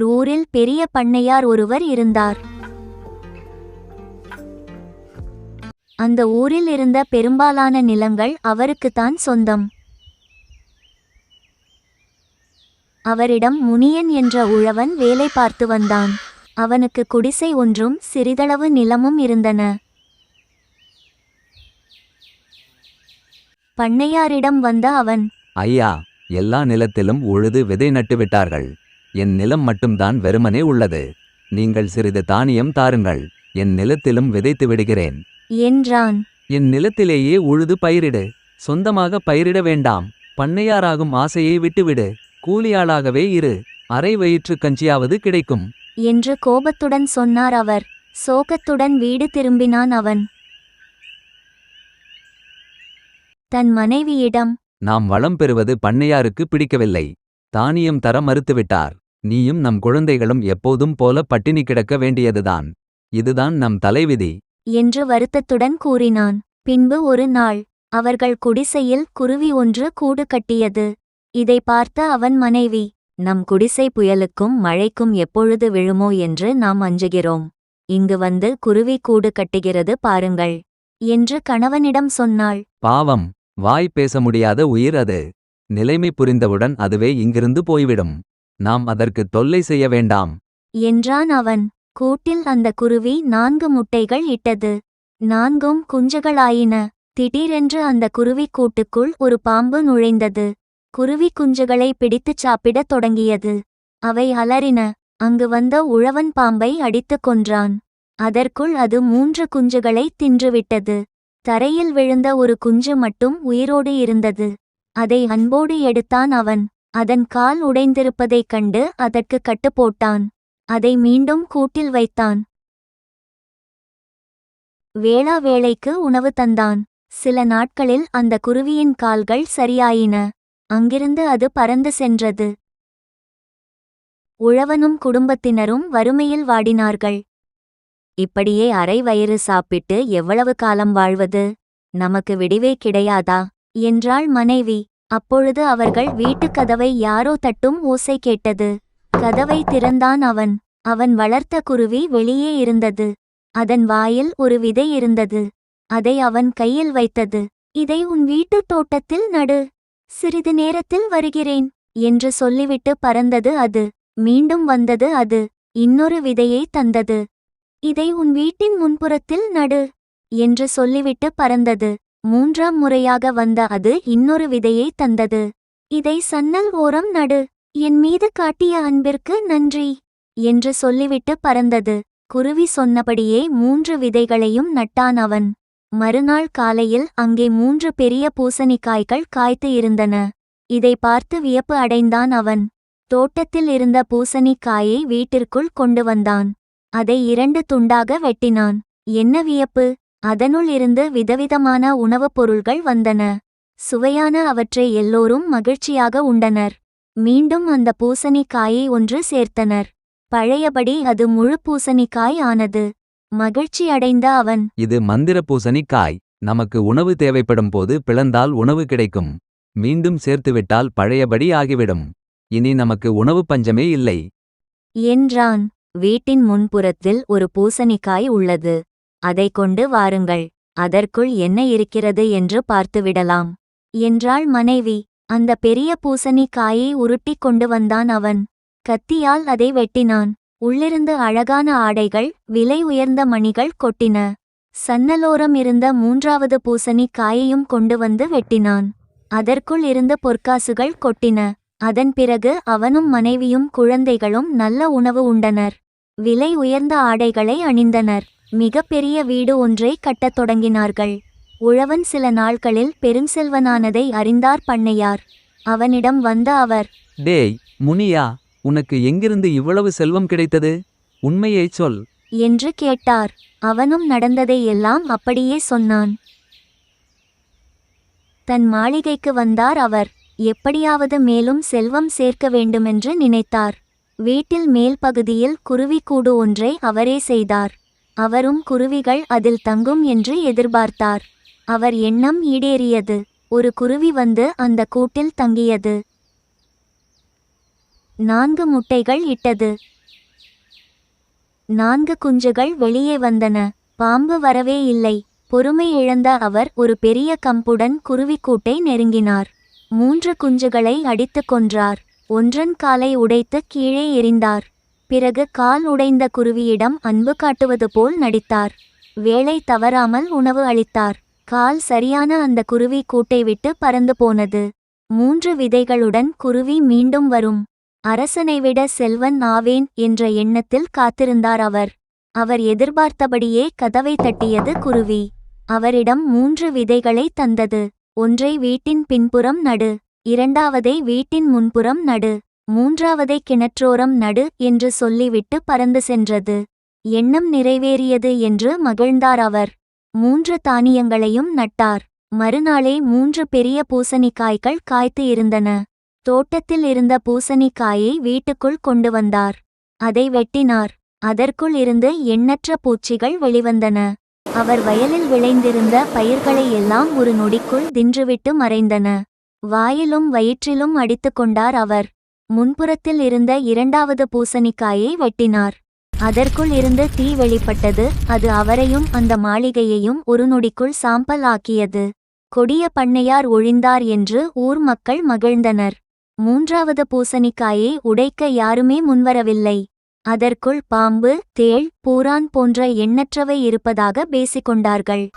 ஓர் ஊரில் பெரிய பண்ணையார் ஒருவர் இருந்தார். அந்த ஊரில் இருந்த பெரும்பாலான நிலங்கள் அவருக்குத்தான் சொந்தம். அவரிடம் முனியன் என்ற உழவன் வேலை பார்த்து வந்தான். அவனுக்கு குடிசை ஒன்றும் சிறிதளவு நிலமும் இருந்தன. பண்ணையாரிடம் வந்த அவன் ஐயா எல்லா நிலத்திலும் உழுது விதை நட்டு விட்டார்கள் என் நிலம் மட்டும்தான் வெறுமனே உள்ளது. நீங்கள் சிறிது தானியம் தாருங்கள். என் நிலத்திலும் விதைத்து விடுகிறேன். என்றான். என் நிலத்திலேயே உழுது பயிரிடு. சொந்தமாக பயிரிட வேண்டாம். பண்ணையாராகும் ஆசையை விட்டுவிடு. கூலியாளாகவே இரு. அரை வயிற்று கஞ்சியாவது கிடைக்கும். என்று கோபத்துடன் சொன்னார் அவர். சோகத்துடன் வீடு திரும்பினான் அவன். தன் மனைவியிடம் நாம் வளம் பெறுவது பண்ணையாருக்கு பிடிக்கவில்லை. தானியம் தர மறுத்துவிட்டார். நீயும் நம் குழந்தைகளும் எப்போதும் போல பட்டினி கிடக்க வேண்டியதுதான். இதுதான் நம் தலைவிதி. என்று வருத்தத்துடன் கூறினான். பின்பு ஒரு நாள் அவர்கள் குடிசையில் குருவி ஒன்று கூடு கட்டியது. இதை பார்த்த அவன் மனைவி நம் குடிசை புயலுக்கும் மழைக்கும் எப்பொழுது விழுமோ என்று நாம் அஞ்சுகிறோம். இங்கு வந்து குருவி கூடு கட்டுகிறது பாருங்கள். என்று கணவனிடம் சொன்னாள். பாவம் வாய் பேச முடியாத உயிர் அது. நிலைமை புரிந்தவுடன் அதுவே இங்கிருந்து போய்விடும். நாம் அதற்கு தொல்லை செய்ய வேண்டாம். என்றான் அவன். கூட்டில் அந்த குருவி நான்கு முட்டைகள் இட்டது. நான்கும் குஞ்சுகளாயின. திடீரென்று அந்த குருவி கூட்டுக்குள் ஒரு பாம்பு நுழைந்தது. குருவி குஞ்சுகளை பிடித்துச் சாப்பிடத் தொடங்கியது. அவை அலறின. அங்கு வந்த உழவன் பாம்பை அடித்துக் கொன்றான். அதற்குள் அது மூன்று குஞ்சுகளை தின்றுவிட்டது. தரையில் விழுந்த ஒரு குஞ்சு மட்டும் உயிரோடு இருந்தது. அதை அன்போடு எடுத்தான் அவன். அதன் கால் உடைந்திருப்பதைக் கண்டு அதற்கு கட்டு போட்டான். அதை மீண்டும் கூட்டில் வைத்தான். வேளா வேளைக்கு உணவு தந்தான். சில நாட்களில் அந்த குருவியின் கால்கள் சரியாயின. அங்கிருந்து அது பறந்து சென்றது. உழவனும் குடும்பத்தினரும் வறுமையில் வாடினார்கள். இப்படியே அரை வயிறு சாப்பிட்டு எவ்வளவு காலம் வாழ்வது? நமக்கு விடிவே கிடையாதா? என்றாள் மனைவி. அப்பொழுது அவர்கள் வீட்டுக் கதவை யாரோ தட்டும் ஓசை கேட்டது. கதவை திறந்தான் அவன். அவன் வளர்த்த குருவி வெளியே இருந்தது. அதன் வாயில் ஒரு விதை இருந்தது. அதை அவன் கையில் வைத்தது. இதை உன் வீட்டுத் தோட்டத்தில் நடு. சிறிது நேரத்தில் வருகிறேன் என்று சொல்லிவிட்டு பறந்தது அது. மீண்டும் வந்தது அது. இன்னொரு விதையை தந்தது. இதை உன் வீட்டின் முன்புறத்தில் நடு என்று சொல்லிவிட்டு பறந்தது. மூன்றாம் முறையாக வந்த அது இன்னொரு விதையை தந்தது. இதை சன்னல் ஓரம் நடு என் மீது காட்டிய அன்பிற்கு நன்றி என்று சொல்லிவிட்டு பறந்தது. குருவி சொன்னபடியே மூன்று விதைகளையும் நட்டான் அவன். மறுநாள் காலையில் அங்கே மூன்று பெரிய பூசணிக்காய்கள் காய்த்து இருந்தன. இதை பார்த்து வியப்பு அடைந்தான் அவன். தோட்டத்தில் இருந்த பூசணிக்காயை வீட்டிற்குள் கொண்டு வந்தான். அதை இரண்டு துண்டாக வெட்டினான். என்ன வியப்பு? அதனுள் இருந்து விதவிதமான உணவுப் பொருள்கள் வந்தன. சுவையான அவற்றை எல்லோரும் மகிழ்ச்சியாக உண்டனர். மீண்டும் அந்த பூசணிக்காயை ஒன்று சேர்த்தனர். பழையபடி அது முழு பூசணிக்காய் ஆனது. மகிழ்ச்சி அடைந்த அவன் இது மந்திர பூசணிக்காய். நமக்கு உணவு தேவைப்படும் போது பிளந்தால் உணவு கிடைக்கும். மீண்டும் சேர்த்துவிட்டால் பழையபடி ஆகிவிடும். இனி நமக்கு உணவு பஞ்சமே இல்லை. என்றான். வீட்டின் முன்புறத்தில் ஒரு பூசணிக்காய் உள்ளது. அதை கொண்டு வாருங்கள் அதற்குள் என்ன இருக்கிறது என்று பார்த்துவிடலாம். என்றாள் மனைவி. அந்த பெரிய பூசணிக்காயை உருட்டிக் கொண்டு வந்தான் அவன். கத்தியால் அதை வெட்டினான். உள்ளிருந்து அழகான ஆடைகள் விலை உயர்ந்த மணிகள் கொட்டின. சன்னலோரம் இருந்த மூன்றாவது பூசணி காயையும் கொண்டு வந்து வெட்டினான். அதற்குள் இருந்த பொற்காசுகள் கொட்டின. அதன் பிறகு அவனும் மனைவியும் குழந்தைகளும் நல்ல உணவு உண்டனர். விலை உயர்ந்த ஆடைகளை அணிந்தனர். மிகப்பெரிய வீடு ஒன்றை கட்டத் தொடங்கினார்கள். உழவன் சில நாட்களில் பெருஞ்செல்வனானதை அறிந்தார் பண்ணையார். அவனிடம் வந்த அவர் டேய் முனியா உனக்கு எங்கிருந்து இவ்வளவு செல்வம் கிடைத்தது? உண்மையைச் சொல். என்று கேட்டார். அவனும் நடந்ததை எல்லாம் அப்படியே சொன்னான். தன் மாளிகைக்கு வந்தார் அவர். எப்படியாவது மேலும் செல்வம் சேர்க்க வேண்டுமென்று நினைத்தார். வீட்டில் மேல் பகுதியில் குருவிக்கூடு ஒன்றை அவரே செய்தார். அவரும் குருவிகள் அதில் தங்கும் என்று எதிர்பார்த்தார். அவர் எண்ணம் ஈடேறியது. ஒரு குருவி வந்து அந்த கூட்டில் தங்கியது. நான்கு முட்டைகள் இட்டது. நான்கு குஞ்சுகள் வெளியே வந்தன. பாம்பு வரவே இல்லை. பொறுமை இழந்த அவர் ஒரு பெரிய கம்புடன் குருவிக்கூட்டை நெருங்கினார். மூன்று குஞ்சுகளை அடித்துக் கொன்றார். ஒன்றன் காலை உடைத்து கீழே எறிந்தார். பிறகு கால் உடைந்த குருவியிடம் அன்பு காட்டுவது போல் நடித்தார். வேலை தவறாமல் உணவு அளித்தார். கால் சரியான அந்த குருவி கூட்டை விட்டு பறந்து போனது. மூன்று விதைகளுடன் குருவி மீண்டும் வரும். அரசனை விட செல்வன் ஆவேன் என்ற எண்ணத்தில் காத்திருந்தார் அவர். அவர் எதிர்பார்த்தபடியே கதவை தட்டியது குருவி. அவரிடம் மூன்று விதைகளை தந்தது. ஒன்றை வீட்டின் பின்புறம் நடு. இரண்டாவதை வீட்டின் முன்புறம் நடு. மூன்றாவதை கிணற்றோரம் நடு என்று சொல்லிவிட்டு பறந்து சென்றது. எண்ணம் நிறைவேறியது என்று மகிழ்ந்தார் அவர். மூன்று தானியங்களையும் நட்டார். மறுநாளே மூன்று பெரிய பூசணிக்காய்கள் காய்த்து இருந்தன. தோட்டத்தில் இருந்த பூசணிக்காயை வீட்டுக்குள் கொண்டு வந்தார். அதை வெட்டினார். அதற்குள் இருந்து எண்ணற்ற பூச்சிகள் வெளிவந்தன. அவர் வயலில் விளைந்திருந்த பயிர்களை எல்லாம் ஒரு நொடிக்குள் தின்றுவிட்டு மறைந்தன. வாயிலும் வயிற்றிலும் அடித்துக் கொண்டார் அவர். முன்புறத்தில் இருந்த இரண்டாவது பூசணிக்காயை வெட்டினார். அதற்குள் இருந்து தீ வெளிப்பட்டது. அது அவரையும் அந்த மாளிகையையும் ஒரு நொடிக்குள் சாம்பல் ஆக்கியது. கொடிய பண்ணையார் ஒழிந்தார் என்று ஊர் மக்கள் மகிழ்ந்தனர். மூன்றாவது பூசணிக்காயை உடைக்க யாருமே முன்வரவில்லை. அதற்குள் பாம்பு தேள் பூரான் போன்ற எண்ணற்றவை இருப்பதாக பேசிக்கொண்டார்கள்.